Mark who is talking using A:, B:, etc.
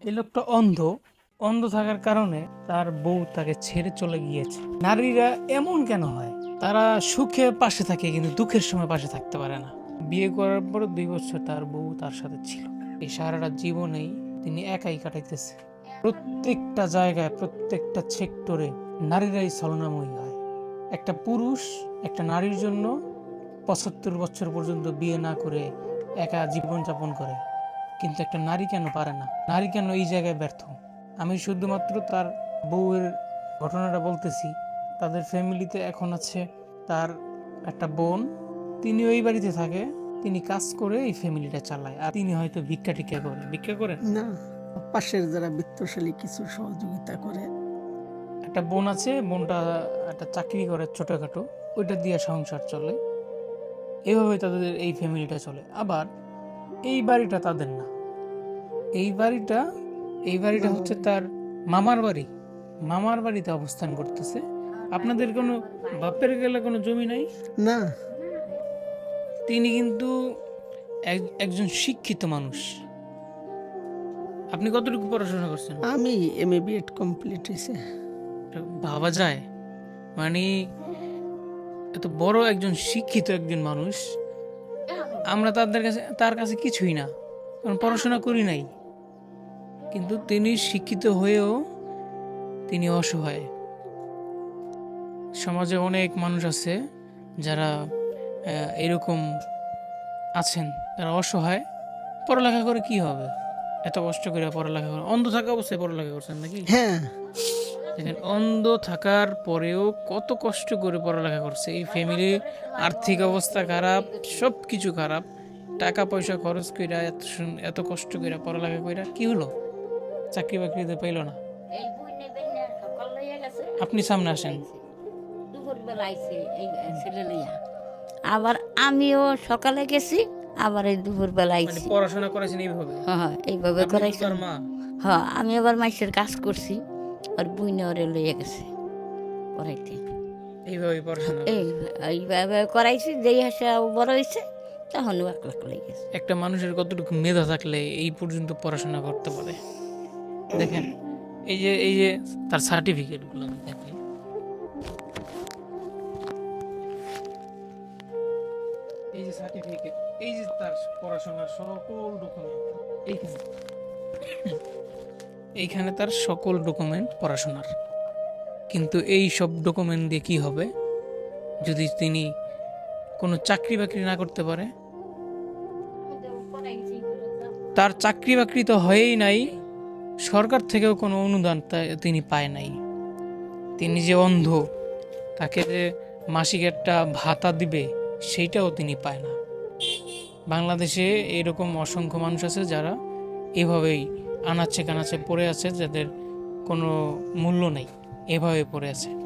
A: এই লোকটা অন্ধ অন্ধ থাকার কারণে তার বউ তাকে ছেড়ে চলে গিয়েছে। নারীরা এমন কেন হয়? তারা সুখে পাশে থাকে কিন্তু দুঃখের সময় পাশে থাকতে পারে না। বিয়ে করার পর দুই বছর তার বউ তার সাথে ছিল। এই সারাটা জীবনেই তিনি একাই কাটাইতেছে। প্রত্যেকটা জায়গায়, প্রত্যেকটা সেক্টরে নারীরাই ছলনাময়ী হয়। একটা পুরুষ একটা নারীর জন্য পঁচাত্তর বছর পর্যন্ত বিয়ে না করে একা জীবনযাপন করে। কিন্তু একটা নারী কেন পারে না? নারী কেন এই জায়গায় ব্যর্থ? আমি শুধুমাত্র তার বউয়ের ঘটনাটা বলতেছি। তাদের ফ্যামিলিতে এখন আছে তার একটা বোন। তিনি ওই বাড়িতে থাকে। তিনি কাজ করে এই ফ্যামিলিটা চালায়। আর তিনি হয়তো ভিক্ষা টিক্ষা করে ভিক্ষা করেন?
B: না। পাশের যারা বৃত্তশালী কিছু সহযোগিতা করে।
A: একটা বোন আছে বোনটা একটা চাকরি করে ছোটোখাটো। ওইটা দিয়ে সংসার চলে। এভাবে তাদের এই ফ্যামিলিটা চলে। আবার এই বাড়িটা তাদের না। এই বাড়িটা এই বাড়িটা হচ্ছে তার মামার বাড়ি। মামার বাড়িতে অবস্থান করতেছে। আপনাদের কোনো বাপের গেলে কোনো জমি নাই?
B: না।
A: তিনি কিন্তু এক- একজন শিক্ষিত মানুষ। আপনি কতটুকু পড়াশোনা করছেন?
B: আমি এম এ বিএড কমপ্লিট হয়েছে
A: ভাবা যায়। মানে এত বড় একজন শিক্ষিত একজন মানুষ আমরা তাদের কাছে, তার কাছে কিছুই না। কারণ পড়াশোনা করি নাই। কিন্তু তিনি শিক্ষিত হয়েও তিনি অসহায়। সমাজে অনেক মানুষ আছে যারা এরকম আছেন। তারা অসহায়। পড়ালেখা করে কি হবে? এত কষ্ট করে পড়ালেখা করে অন্ধ থাকা অবস্থায় পড়ালেখা করছেন নাকি?
B: হ্যাঁ।
A: দেখেন অন্ধ থাকার পরেও কত কষ্ট করে পড়ালেখা করছে। এই ফ্যামিলির আর্থিক অবস্থা খারাপ সব কিছু খারাপ। টাকা পয়সা খরচ কইরা এত এত কষ্ট কইরা পড়ালেখা কইরা কি হলো? চাকরি বাকরিতে পাইলো না। আপনি সামনে আসেন।
C: আবার আমিও সকালে গেছি আবার এই দুপুরবেলা
A: মানে
C: আইছি।
A: পড়াশোনা করেছেন এইভাবে?
C: হ্যাঁ হ্যাঁ এইভাবে করাইছি। হ্যাঁ আমি আবার মাইসের কাজ করছি। আর বুইনে ওরে লইয়া গেছে করাইতে
A: এইভাবে
C: করাইছি যেই হাসে বড় হয়েছে তখন এক লাখ গেছে।
A: একটা মানুষের কতটুকু মেধা থাকলে এই পর্যন্ত পড়াশোনা করতে পারে? দেখেন এই যে এই যে তার সার্টিফিকেটগুলো আমি এই যে সার্টিফিকেট এই যে তার পড়াশোনার সকল ডকুমেন্ট এইখানে। এইখানে তার সকল ডকুমেন্ট পড়াশোনার। কিন্তু এই সব ডকুমেন্ট দিয়ে কী হবে? যদি তিনি কোনো চাকরি বাকরি না করতে পারে? তার চাকরি বাকরি তো হয়েই নাই, সরকার থেকেও কোনো অনুদান তিনি পায় নাই। তিনি যে অন্ধ, তাকে যে মাসিক একটা ভাতা দিবে, সেইটাও তিনি পায় না। বাংলাদেশে এরকম অসংখ্য মানুষ আছে যারা এভাবেই আনাচ্ছে কানাচ্ছে পড়ে আছে যাদের কোনো মূল্য নেই। এভাবে পড়ে আছে।